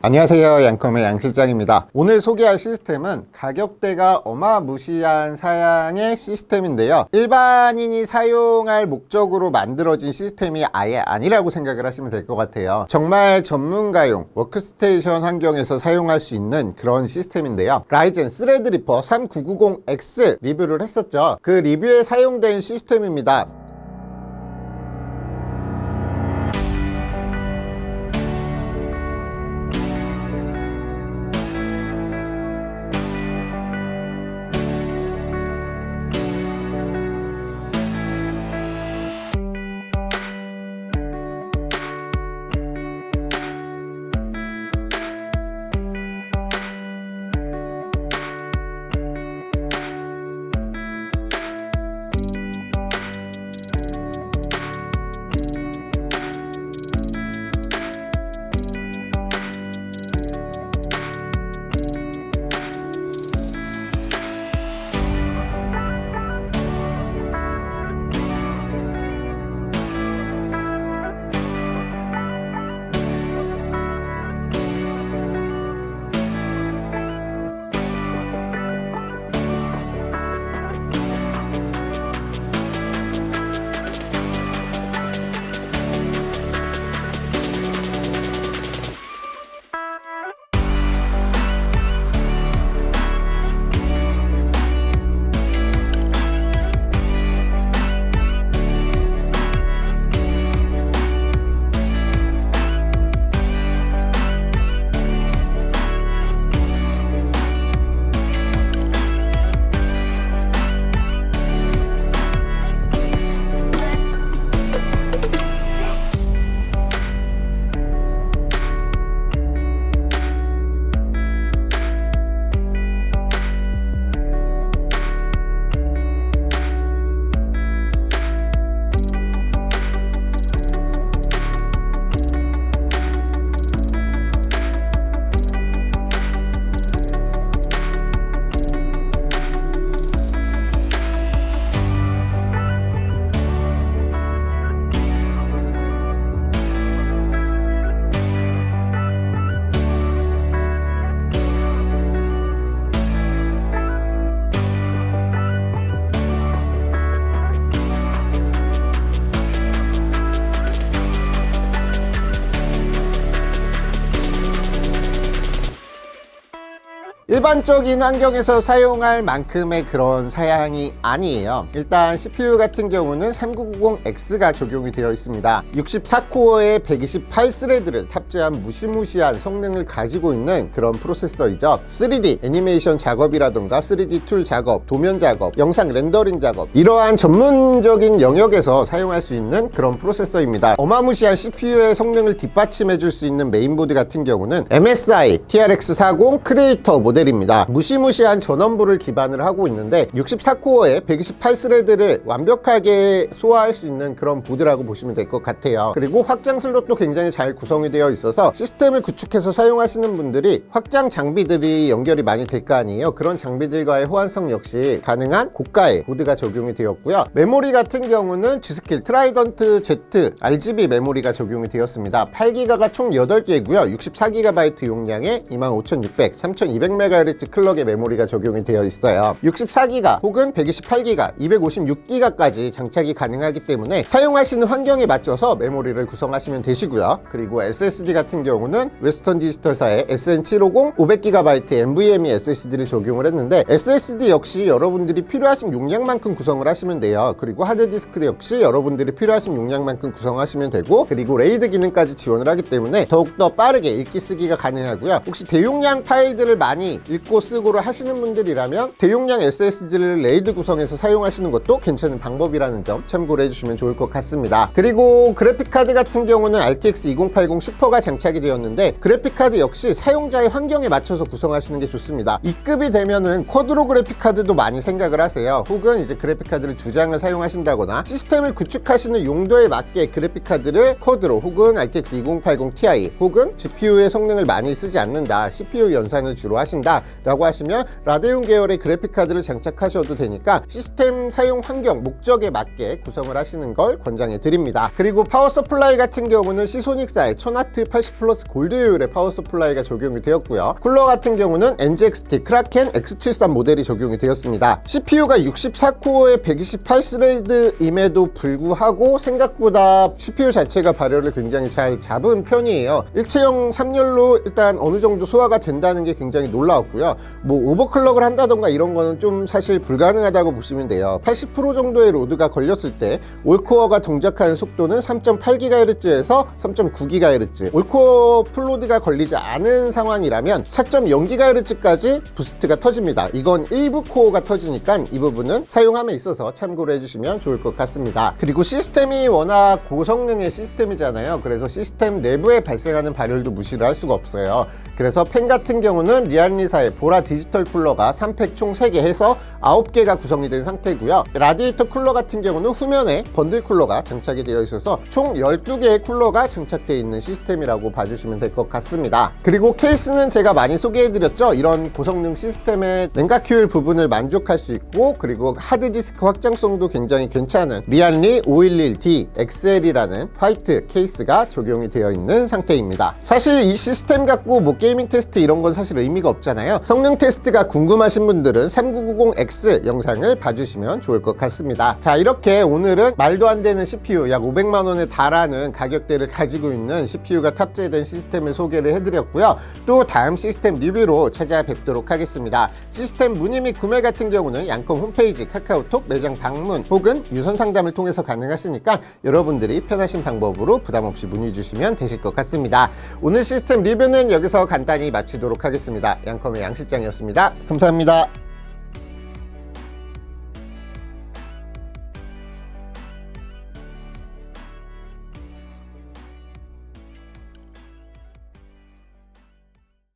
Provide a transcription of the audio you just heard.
안녕하세요 양컴의 양실장입니다. 오늘 소개할 시스템은 가격대가 어마무시한 사양의 시스템인데요. 일반인이 사용할 목적으로 만들어진 시스템이 아예 아니라고 생각을 하시면 될 것 같아요. 정말 전문가용 워크스테이션 환경에서 사용할 수 있는 그런 시스템인데요. 라이젠 스레드리퍼 3990X 리뷰를 했었죠. 그 리뷰에 사용된 시스템입니다 일반적인 환경에서 사용할 만큼의 그런 사양이 아니에요. 일단 CPU 같은 경우는 3990X가 적용이 되어 있습니다. 64코어에 128스레드를 탑재한 무시무시한 성능을 가지고 있는 그런 프로세서이죠. 3D 애니메이션 작업이라던가 3D 툴 작업, 도면 작업, 영상 렌더링 작업 이러한 전문적인 영역에서 사용할 수 있는 그런 프로세서입니다. 어마무시한 CPU의 성능을 뒷받침해 줄 수 있는 메인보드 같은 경우는 MSI TRX40 크리에이터 모델 입니다. 무시무시한 전원부를 기반을 하고 있는데 64코어에 128스레드를 완벽하게 소화할 수 있는 그런 보드라고 보시면 될 것 같아요. 그리고 확장 슬롯도 굉장히 잘 구성이 되어 있어서 시스템을 구축해서 사용하시는 분들이 확장 장비들이 연결이 많이 될 거 아니에요. 그런 장비들과의 호환성 역시 가능한 고가의 보드가 적용이 되었고요. 메모리 같은 경우는 G스킬 트라이던트 Z RGB 메모리가 적용이 되었습니다. 8기가가 총 8개고요. 64GB 용량에 25600, 3200MHz 클럭의 메모리가 적용이 되어 있어요. 64기가 혹은 128기가, 256기가까지 장착이 가능하기 때문에 사용하시는 환경에 맞춰서 메모리를 구성하시면 되시고요. 그리고 SSD 같은 경우는 웨스턴 디지털사의 SN750 500GB NVMe SSD를 적용을 했는데 SSD 역시 여러분들이 필요하신 용량만큼 구성을 하시면 돼요. 그리고 하드디스크 역시 여러분들이 필요하신 용량만큼 구성하시면 되고 그리고 레이드 기능까지 지원을 하기 때문에 더욱더 빠르게 읽기 쓰기가 가능하고요. 혹시 대용량 파일들을 많이 읽고 쓰고를 하시는 분들이라면 대용량 SSD를 레이드 구성해서 사용하시는 것도 괜찮은 방법이라는 점 참고를 해주시면 좋을 것 같습니다. 그리고 그래픽카드 같은 경우는 RTX 2080 슈퍼가 장착이 되었는데 그래픽카드 역시 사용자의 환경에 맞춰서 구성하시는 게 좋습니다. 2급이 되면은 쿼드로 그래픽카드도 많이 생각을 하세요. 혹은 이제 그래픽카드를 두 장을 사용하신다거나 시스템을 구축하시는 용도에 맞게 그래픽카드를 쿼드로 혹은 RTX 2080 Ti 혹은 GPU의 성능을 많이 쓰지 않는다. CPU 연산을 주로 하신다. 원하신다 라고 하시면 라데온 계열의 그래픽 카드를 장착하셔도 되니까 시스템 사용 환경 목적에 맞게 구성을 하시는 걸 권장해 드립니다. 그리고 파워 서플라이 같은 경우는 시소닉사의 초나트 80 플러스 골드 효율의 파워 서플라이가 적용이 되었고요. 쿨러 같은 경우는 NGXT 크라켄 X73 모델이 적용이 되었습니다. CPU가 64코어에 128스레드임에도 불구하고 생각보다 CPU 자체가 발열을 굉장히 잘 잡은 편이에요. 일체형 3열로 일단 어느 정도 소화가 된다는 게 굉장히 놀라 웠고요. 뭐 오버클럭을 한다던가 이런 거는 좀 사실 불가능하다고 보시면 돼요. 80% 정도의 로드가 걸렸을 때 올코어가 동작하는 속도는 3.8GHz에서 3.9GHz 올코어 풀로드가 걸리지 않은 상황이라면 4.0GHz까지 부스트가 터집니다. 이건 일부 코어가 터지니까 이 부분은 사용함에 있어서 참고를 해주시면 좋을 것 같습니다. 그리고 시스템이 워낙 고성능의 시스템이잖아요. 그래서 시스템 내부에 발생하는 발열도 무시를 할 수가 없어요. 그래서 펜 같은 경우는 리안리 사의 보라 디지털 쿨러가 3팩 총 3개 해서 9개가 구성이 된 상태고요. 라디에이터 쿨러 같은 경우는 후면에 번들 쿨러가 장착이 되어 있어서 총 12개의 쿨러가 장착되어 있는 시스템이라고 봐주시면 될 것 같습니다. 그리고 케이스는 제가 많이 소개해드렸죠? 이런 고성능 시스템의 냉각효율 부분을 만족할 수 있고 그리고 하드디스크 확장성도 굉장히 괜찮은 리안리 511D XL이라는 화이트 케이스가 적용이 되어 있는 상태입니다. 사실 이 시스템 갖고 뭐 게이밍 테스트 이런 건 사실 의미가 없잖아요 성능 테스트가 궁금하신 분들은 3990X 영상을 봐주시면 좋을 것 같습니다. 자 이렇게 오늘은 말도 안 되는 CPU 약 500만 원에 달하는 가격대를 가지고 있는 CPU가 탑재된 시스템을 소개를 해드렸고요. 또 다음 시스템 리뷰로 찾아뵙도록 하겠습니다. 시스템 문의 및 구매 같은 경우는 양컴 홈페이지 카카오톡 매장 방문 혹은 유선 상담을 통해서 가능하시니까 여러분들이 편하신 방법으로 부담 없이 문의 주시면 되실 것 같습니다. 오늘 시스템 리뷰는 여기서 간단히 마치도록 하겠습니다. 양컴 의 양실장이었습니다. 감사합니다